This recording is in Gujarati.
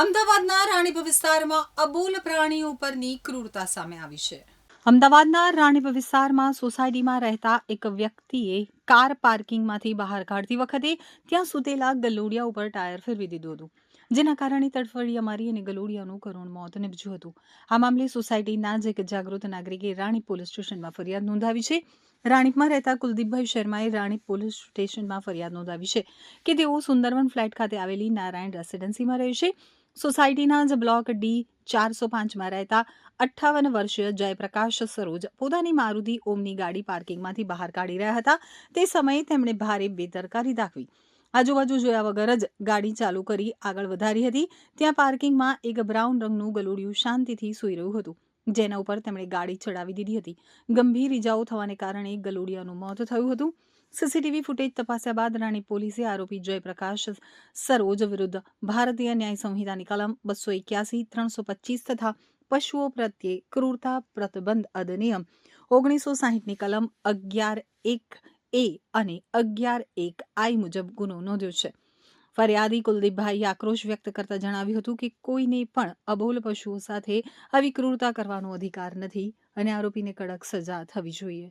અમદાવાદના રાણીપ વિસ્તારમાં અબોલ પ્રાણીઓ પરની ક્રૂરતા સામે આવી છે. અમદાવાદના રાણીપ વિસ્તારમાં સોસાયટીમાં રહેતા એક વ્યક્તિએ કાર પાર્કિંગમાંથી બહાર કાઢતી વખતે ત્યાં સૂતેલા ગલોડિયા ઉપર ટાયર ફેરવી દીધું હતું, જેના કારણે તડફડિયા મારી અને ગલોડિયાનું કરુણ મોત નિપજ્યું હતું. આ મામલે સોસાયટીના જ એક જાગૃત નાગરિકે રાણીપ પોલીસ સ્ટેશનમાં ફરિયાદ નોંધાવી છે. રાણીપમાં રહેતા કુલદીપભાઈ શર્માએ રાણીપ પોલીસ સ્ટેશનમાં ફરિયાદ નોંધાવી છે કે તેઓ સુંદરવન ફ્લેટ ખાતે આવેલી નારાયણ રેસિડેન્સીમાં રહે છે. સોસાયટીના જ બ્લોક ડી ચારસો પાંચમાં રહેતા અઠ્ઠાવન વર્ષીય જયપ્રકાશ સરોજ પોતાની મારુતિ ઓમની ગાડી પાર્કિંગમાંથી બહાર કાઢી રહ્યા હતા. તે સમયે તેમણે ભારે બેદરકારી દાખવી. આજુબાજુ જોયા વગર જ ગાડી ચાલુ કરી આગળ વધારી હતી. ત્યાં પાર્કિંગમાં એક બ્રાઉન રંગનું ગલુડિયું શાંતિથી સૂઈ રહ્યું હતું. જેના ઉપર તેમણે ગાડી ચડાવી દીધી હતી. ગંભીર ઇજાઓ થવાને કારણે ગલુડિયાનું મોત થયું હતું. સીસીટીવી ફૂટેજ તપાસ્યા બાદ રાણી પોલીસે આરોપી જયપ્રકાશ સરોજ વિરુદ્ધ ભારતીય ન્યાય સંહિતાની કલમ બસો એક્યાસી, ત્રણસો પચીસ તથા પશુઓ પ્રત્યે ક્રૂરતા પ્રતિબંધ અધિનિયમ ઓગણીસો સાહીઠની કલમ અગિયાર એક એ અને અગિયાર એક આઈ મુજબ ગુનો નોંધ્યો છે. ફરિયાદી કુલદીપભાઈએ આક્રોશ વ્યક્ત કરતા જણાવ્યું હતું કે કોઈને પણ અબોલ પશુઓ સાથે આવી ક્રૂરતા કરવાનો અધિકાર નથી અને આરોપીને કડક સજા થવી જોઈએ.